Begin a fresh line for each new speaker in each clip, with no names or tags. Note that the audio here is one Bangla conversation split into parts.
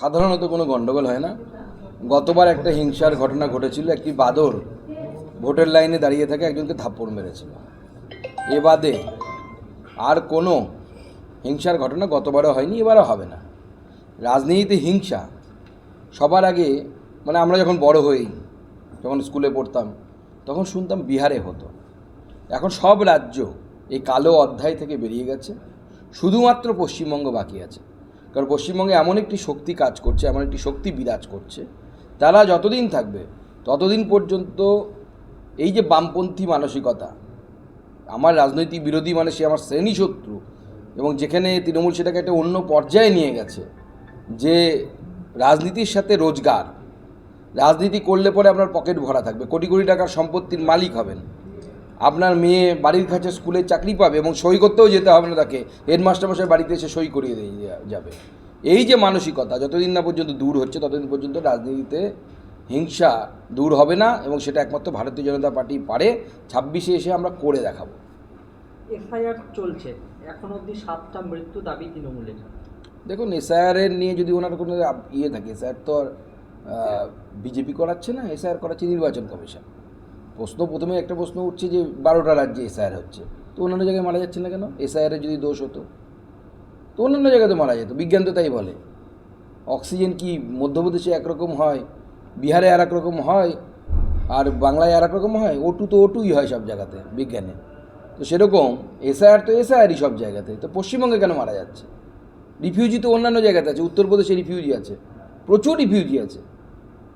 সাধারণত কোনো গণ্ডগোল হয় না। গতবার একটা হিংসার ঘটনা ঘটেছিল, একটি বাদর ভোটের লাইনে দাঁড়িয়ে থাকে, একজনকে থাপ্পড় মেরেছিল। এ বাদে আর কোনো হিংসার ঘটনা গতবারও হয়নি, এবারও হবে না। রাজনীতিতে হিংসা সবার আগে মানে আমরা যখন বড় হই, যখন স্কুলে পড়তাম, তখন শুনতাম বিহারে হতো। এখন সব রাজ্য এই কালো অধ্যায় থেকে বেরিয়ে গেছে, শুধুমাত্র পশ্চিমবঙ্গ বাকি আছে। কারণ পশ্চিমবঙ্গে এমন একটি শক্তি কাজ করছে, এমন একটি শক্তি বিরাজ করছে। তারা যতদিন থাকবে, ততদিন পর্যন্ত এই যে বামপন্থী মানসিকতা, আমার রাজনৈতিক বিরোধী মানে সে আমার শ্রেণি শত্রু এবং যেখানে তৃণমূল সেটাকে একটা অন্য পর্যায়ে নিয়ে গেছে যে রাজনীতির সাথে রোজগার। রাজনীতি করলে পরে আপনার পকেট ভরা থাকবে, কোটি কোটি টাকার সম্পত্তির মালিক হবেন। আপনার মেয়ে বাড়ির কাছে স্কুলে চাকরি পাবে এবং সই করতেও যেতে হবে না তাকে হেডমাস্টার মশাই বাড়িতে এসে সই করিয়ে দিয়ে যাবে। এই যে মানসিকতা যতদিন না পর্যন্ত দূর হচ্ছে ততদিন পর্যন্ত রাজনীতিতে হিংসা দূর হবে না এবং সেটা একমাত্র ভারতীয় জনতা পার্টি পারে। ছাব্বিশে এসে আমরা করে দেখাবো।
এফআইআর চলছে। এখন অবধি সাতটা মৃত্যু দাবি তৃণমূলের।
দেখুন এসআইআরের নিয়ে যদি ওনার কোনো ইয়ে থাকে এসআইআর তো আর বিজেপি করাচ্ছে না এসআইআর করাচ্ছে নির্বাচন কমিশন। প্রশ্ন প্রথমে একটা প্রশ্ন উঠছে যে বারোটা রাজ্যে এসআইআর হচ্ছে। তো অন্যান্য জায়গায় মারা যাচ্ছে না কেন? এসআইআরের যদি দোষ হতো। তো অন্যান্য জায়গাতে মারা যেত। বিজ্ঞান তো তাই বলে। অক্সিজেন কি মধ্যপ্রদেশে একরকম হয়? বিহারে আর রকম হয়? আর বাংলায় আর রকম হয় ওটু তো ওটুই হয় সব জায়গাতে বিজ্ঞানে। তো সেরকম এসআইআর তো এসআইআরই সব জায়গাতে। তো পশ্চিমবঙ্গে কেন মারা যাচ্ছে? রিফিউজি তো অন্যান্য জায়গাতে আছে। উত্তরপ্রদেশে রিফিউজি আছে। প্রচুর রিফিউজি আছে।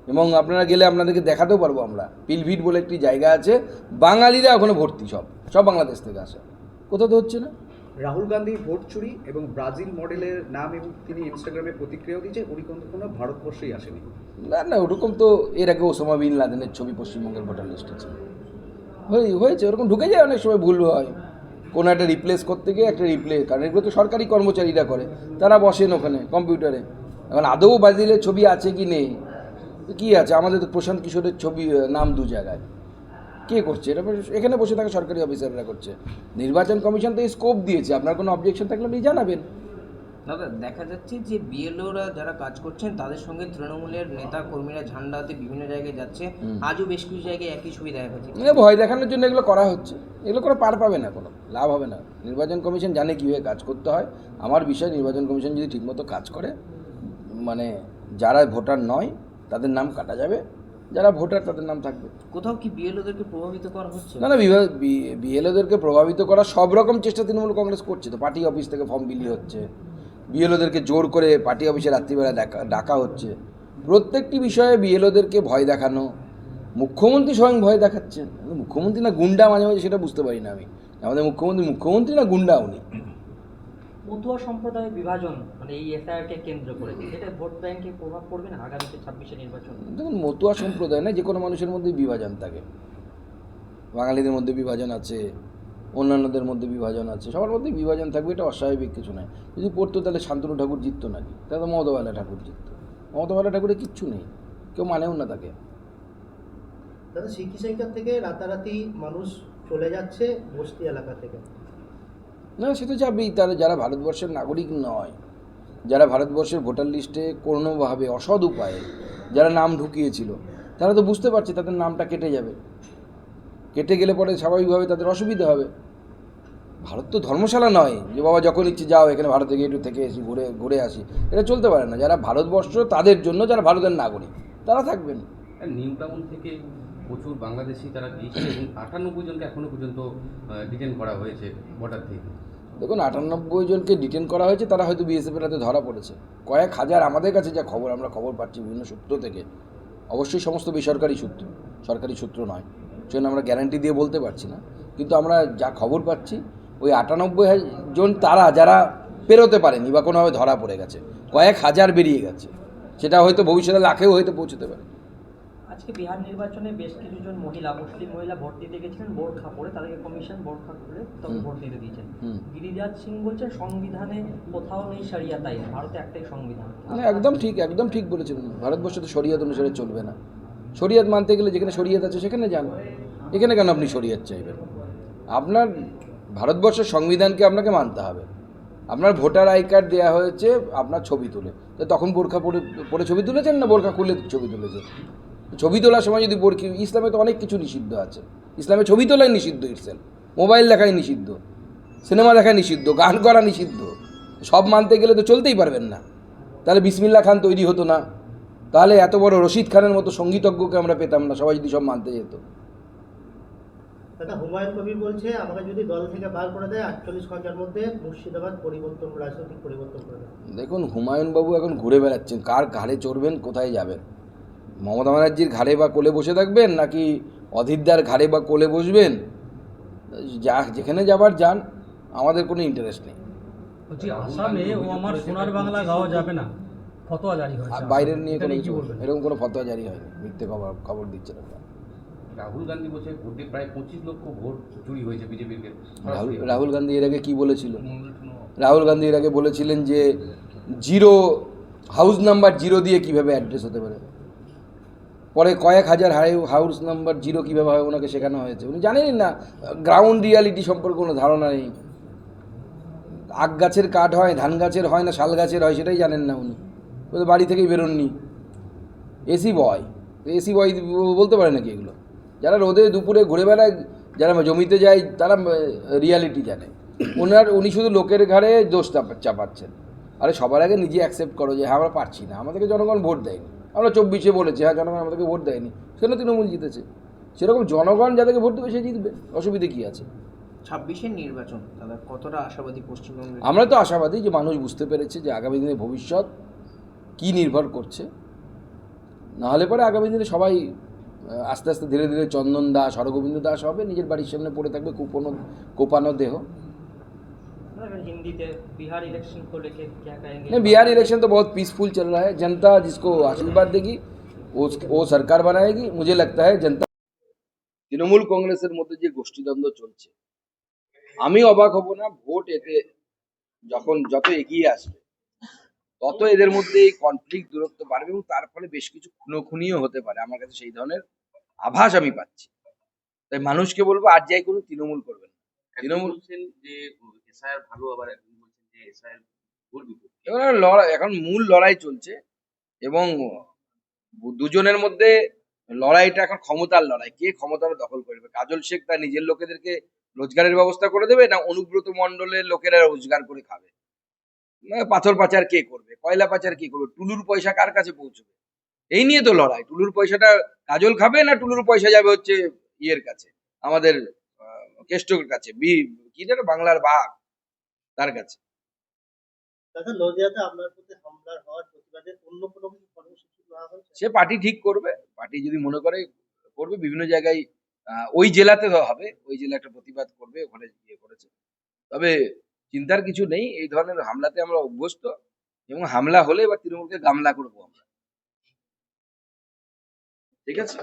এবং আপনারা গেলে আপনাদেরকে দেখাতেও পারব আমরা। পিলভিট বলে একটি জায়গা আছে। বাঙালিরা ওখানে ভর্তি সব। সব বাংলাদেশ থেকে আসে। কোথাও তো হচ্ছে না?
রাহুল গান্ধী ভোট চুরি এবং ব্রাজিল মডেলের নাম এবং তিনি ইনস্টাগ্রামে প্রতিক্রিয়াও দিয়েছে উনি কিন্তু কোনো ভারতবর্ষেই আসেনি।
না না ওরকম তো এর আগে ওসামা বিন লাদেনের ছবি পশ্চিমবঙ্গের ভোটার লিস্টে ছিল হয়ে- হয়েছে ওরকম ঢুকে যায় অনেক সময় ভুল হয়। কোনো একটা রিপ্লেস করতে গিয়ে একটা রিপ্লেস কারণ এগুলো তো সরকারি কর্মচারীরা করে। তারা বসেন ওখানে কম্পিউটারে। এখন আদৌ ব্রাজিলের ছবি আছে কি নেই? কি আছে? আমাদের তো প্রশান্ত কিশোরের ছবি নাম দু জায়গায়। কে করছে? এটা এখানে বসে থাকা সরকারি অফিসাররা করছে। নির্বাচন কমিশন তো স্কোপ দিয়েছে। আপনার কোনো অবজেকশন থাকলে আপনি জানাবেন।
দাদা দেখা যাচ্ছে যে বিএলওরা যারা কাজ করছেন তাদের সঙ্গে তৃণমূলের নেতা কর্মীরা ঝান্ডা হাতে বিভিন্ন জায়গায় যাচ্ছে। আজও বেশ কিছু জায়গায় একই ছবি দেখা যাচ্ছে।
এ ভয় দেখানোর জন্য এগুলো করা হচ্ছে। এগুলো করে পার পাবে না কোনো। লাভ হবে না। নির্বাচন কমিশন জানে কীভাবে কাজ করতে হয়। আমার বিষয় নির্বাচন কমিশন যদি ঠিকমতো কাজ করে মানে যারা ভোটার নয় তাদের নাম কাটা যাবে। যারা ভোটার তাদের নাম থাকবে।
কোথাও কি বিএলওদেরকে প্রভাবিত করা হচ্ছে?
না না বিএলওদেরকে প্রভাবিত করা সব রকম চেষ্টা তৃণমূল কংগ্রেস করছে তো। পার্টি অফিস থেকে ফর্ম বিলি হচ্ছে। বিএলওদেরকে জোর করে পার্টি অফিসে রাত্রিবেলা ডাকা ডাকা হচ্ছে। প্রত্যেকটি বিষয়ে বিএলওদেরকে ভয় দেখানো। মুখ্যমন্ত্রী স্বয়ং ভয় দেখাচ্ছেন। মুখ্যমন্ত্রী না গুন্ডা মাঝে মাঝে সেটা বুঝতে পারি না আমি। আমাদের মুখ্যমন্ত্রী মুখ্যমন্ত্রী না গুন্ডা উনি?
মতুয়া সম্প্রদায়ের বিভাজন মানে এই এফআইআর কে কেন্দ্র করে এটা ভোট ব্যাংকে প্রভাব পড়বে না আগামীতে ছাব্বিশে নির্বাচন?
দেখুন মতুয়া সম্প্রদায় না যে কোনো মানুষের মধ্যে বিভাজন থাকে। বাঙালিদের মধ্যে বিভাজন আছে অন্যান্যদের মধ্যে বিভাজন আছে সবার মধ্যে বিভাজন থাকবে এটা অস্বাভাবিক কিছু নয়। যদি পড়তো তাহলে শান্তনু ঠাকুর জিততো নাকি? তাহলে তো মমতাবালা ঠাকুর জিততো। মমতাবালা ঠাকুরের কিচ্ছু নেই কেউ মানেও না তাকে।
দাদা সিকি সেন্টার থেকে রাতারাতি মানুষ চলে যাচ্ছে বস্তি এলাকা থেকে।
না, সে তো যাবেই, তারা যারা ভারতবর্ষের নাগরিক নয়, যারা ভারতবর্ষের ভোটার লিস্টে কোনোভাবে অসৎ উপায়ে যারা নাম ঢুকিয়েছিল, তারা তো বুঝতে পারছে তাদের নামটা কেটে যাবে। কেটে গেলে পরে স্বাভাবিকভাবে তাদের অসুবিধা হবে। ভারত তো ধর্মশালা নয় যে বাবা যখন ইচ্ছে যাও এখানে ভারতে গিয়ে একটু থেকে এসি ঘুরে ঘুরে আসি। এটা চলতে পারে না। যারা ভারতবর্ষ তাদের জন্য, যারা ভারতের নাগরিক, তারা থাকবেন।
নিউ টাউন থেকে প্রচুর বাংলাদেশি তারা গিয়েছে এবং আটানব্বই জনকে এখনও পর্যন্ত ডিটেন করা হয়েছে বর্ডার থেকে।
দেখুন, আটানব্বই জনকে ডিটেন করা হয়েছে, তারা হয়তো বিএসএফের হাতে ধরা পড়েছে। কয়েক হাজার আমাদের কাছে যা খবর, আমরা খবর পাচ্ছি বিভিন্ন সূত্র থেকে। অবশ্যই সমস্ত বেসরকারি সূত্র, সরকারি সূত্র নয়। সেজন্য আমরা গ্যারান্টি দিয়ে বলতে পারছি না। কিন্তু আমরা যা খবর পাচ্ছি, ওই আটানব্বই জন তারা, যারা পেরোতে পারেনি বা কোনোভাবে ধরা পড়ে গেছে, কয়েক হাজার বেরিয়ে গেছে। সেটা হয়তো ভবিষ্যতে লাখেও হয়তো পৌঁছতে পারে।
আজকে বিহার নির্বাচনে বেশ কিছুজন মহিলা মুসলিম মহিলা ভোট দিতে গেছিলেন বোরখা পরে তাদেরকে কমিশন বোরখা করে তবে ভোট দিতে দিয়েছেন। গিরিরাজ সিং বলছেন সংবিধানে কোথাও নেই সারিয়া তাই ভারতে একটাই সংবিধান।
মানে একদম ঠিক একদম ঠিক বলেছেন ভারতবর্ষ তো শরিয়াত অনুসারে চলবে না। শরিয়াত মানতে গেলে যেখানে শরিয়াত আছে সেখানে যান। এখানে কেন আপনি শরিয়াত চাইবেন? আপনার ভারতবর্ষের সংবিধানকে আপনাকে মানতে হবে। আপনার ভোটার আই কার্ড দেওয়া হয়েছে আপনার ছবি তুলে। তো তখন বোরখা পরে পরে ছবি তুলেছেন না? বোরখা খুলে ছবি তুলেছেন? ছবি তোলার সময় যদি বোরখি ইসলামে তো অনেক কিছু নিষিদ্ধ আছে। ইসলামে ছবি তোলাই নিষিদ্ধ ইটসেল মোবাইল দেখাই নিষিদ্ধ। সিনেমা দেখা নিষিদ্ধ গান করা নিষিদ্ধ। সব মানতে গেলে তো চলতেই পারবেন না। তাহলে বিসমিল্লা খান তৈরি হতো না। তাহলে এত বড় রশিদ খানের মতো সঙ্গীতজ্ঞকে আমরা পেতাম না সবাই যদি সব মানতে যেত।
দাদা হুমায়ুন কবির বলছে আমাকে যদি দল থেকে বার করে দেয় আটচল্লিশ ঘণ্টার মধ্যে মুর্শিদাবাদ পরিবর্তন রাজনৈতিক পরিবর্তন করে দেবে।
দেখুন হুমায়ুনবাবু এখন ঘুরে বেড়াচ্ছেন। কার ঘাড়ে চড়বেন কোথায় যাবেন? মমতা ব্যানার্জির ঘাড়ে বা কোলে বসে থাকবেন নাকি অধীরদার ঘাড়ে বা কোলে বসবেন? যা যেখানে যাবার যান আমাদের কোনো ইন্টারেস্ট নেই।
বলছি আসামে ও আমার সোনার বাংলা গাওয়া যাবে না। ফতোয়া জারি হয়েছে
আর বাইরের নিয়ে কোনো এরকম কোনো ফতোয়া জারি হয়নি। মিথ্যে খবর খবর দিচ্ছেন আপনারা।
রাহুল গান্ধী বলছে ভোটে প্রায় পঁচিশ লক্ষ ভোট চুরি হয়েছে বিজেপির
রাহুল রাহুল গান্ধী এর আগে কী বলেছিল? রাহুল গান্ধী এর আগে বলেছিলেন যে জিরো হাউস নাম্বার জিরো দিয়ে কীভাবে অ্যাড্রেস হতে পারে? পরে কয়েক হাজার হাই হাউস নাম্বার জিরো কীভাবে হয় ওনাকে শেখানো হয়েছে। উনি জানেনই না গ্রাউন্ড রিয়ালিটি সম্পর্কে কোনো ধারণা নেই। আখ গাছের কাঠ হয়, ধান গাছের হয় না, শাল গাছের হয় সেটাই জানেন না উনি। ও তো বাড়ি থেকেই বেরোননি। এসি বয় এসি বয় বলতে পারে নাকি এগুলো? যারা রোদে দুপুরে ঘুরে বেড়ায়, যারা জমিতে যায়, তারা রিয়ালিটি জানে। ওনার, উনি শুধু লোকের ঘাড়ে দোষ চাপা- চাপাচ্ছেন। আরে সবার আগে নিজে অ্যাকসেপ্ট করো যে হ্যাঁ আমরা পারছি না। আমাদেরকে জনগণ ভোট দেয়নি। আমরা চব্বিশে বলেছি হ্যাঁ জনগণ আমাদেরকে ভোট দেয়নি। সেটা তৃণমূল জিতেছে। সেরকম জনগণ যাদেরকে ভোট দেবে সে জিতবে অসুবিধে কী আছে?
ছাব্বিশের নির্বাচন দাদা কতটা আশাবাদী পশ্চিমবঙ্গে
আমরা তো আশাবাদী যে মানুষ বুঝতে পেরেছে যে আগামী দিনে ভবিষ্যৎ কি নির্ভর করছে। নাহলে পরে আগামী দিনে সবাই আস্তে আস্তে ধীরে ধীরে চন্দন দাস হরগোবিন্দ দাস হবে নিজের বাড়ির সামনে পড়ে থাকবে কোপানো কোপানো দেহ।
हिंदी में बिहार इलेक्शन को लेके क्या कहेंगे
नहीं बिहार इलेक्शन तो बहुत पीसफुल चल रहा है जनता जिसको आशीर्वाद देगी वो वो सरकार बनाएगी मुझे लगता है जनता তৃণমূল কংগ্রেসের মধ্যে যে গোষ্ঠীদ্বন্দ্ব চলছে আমি অবাক হব না ভোট এতে যখন যত এগিয়ে আসবে তত এদের মধ্যে এই কনফ্লিক্ট দূরত্ব বাড়বে এবং তার ফলে বেশ কিছু খুনোখুনিও হতে পারে আমার কাছে সেই ধরনের আভাস আমি পাচ্ছি তাই মানুষকে বলবো আর যাই কোনো তৃণমূল করবেন না। তৃণমূল
বলছেন যে এসআইআর ভালো আবার একজন বলছেন যে এসআইআর ভোট
এবার লড়াই এখন মূল লড়াই চলছে এবং দুজনের মধ্যে লড়াইটা এখন ক্ষমতার লড়াই। কে ক্ষমতাটা দখল করবে কাজল শেখ তার নিজের লোকেদেরকে রোজগারের ব্যবস্থা করে দেবে না অনুব্রত মণ্ডলের লোকেরা রোজগার করে খাবে? না পাথর পাচার কে করবে? কয়লা পাচার কে করবে? টুলুর পয়সা কার কাছে পৌঁছবে? এই নিয়ে তো লড়াই। টুলুর পয়সাটা কাজল খাবে না টুলুর পয়সা যাবে হচ্ছে ইয়ের কাছে আমাদের আহ, কেষ্টর কাছে বি কি যেন বাংলার বাঘ তার কাছে।
দাদা নদিয়াতে আপনার প্রতি হামলার হওয়ার প্রতিবাদে অন্য কোনো কিছু কর্মসূচি নেওয়া হয়েছে?
সে পার্টি ঠিক করবে পার্টি যদি মনে করে করবে বিভিন্ন জায়গায় ওই জেলাতে হবে ওই জেলা একটা প্রতিবাদ করবে ওখানে ইয়ে করেছে। তবে চিন্তার কিছু নেই এই ধরনের হামলাতে আমরা অভ্যস্ত এবং হামলা হলে এবার তৃণমূলকে গামলা করব আমরা। ঠিক আছে?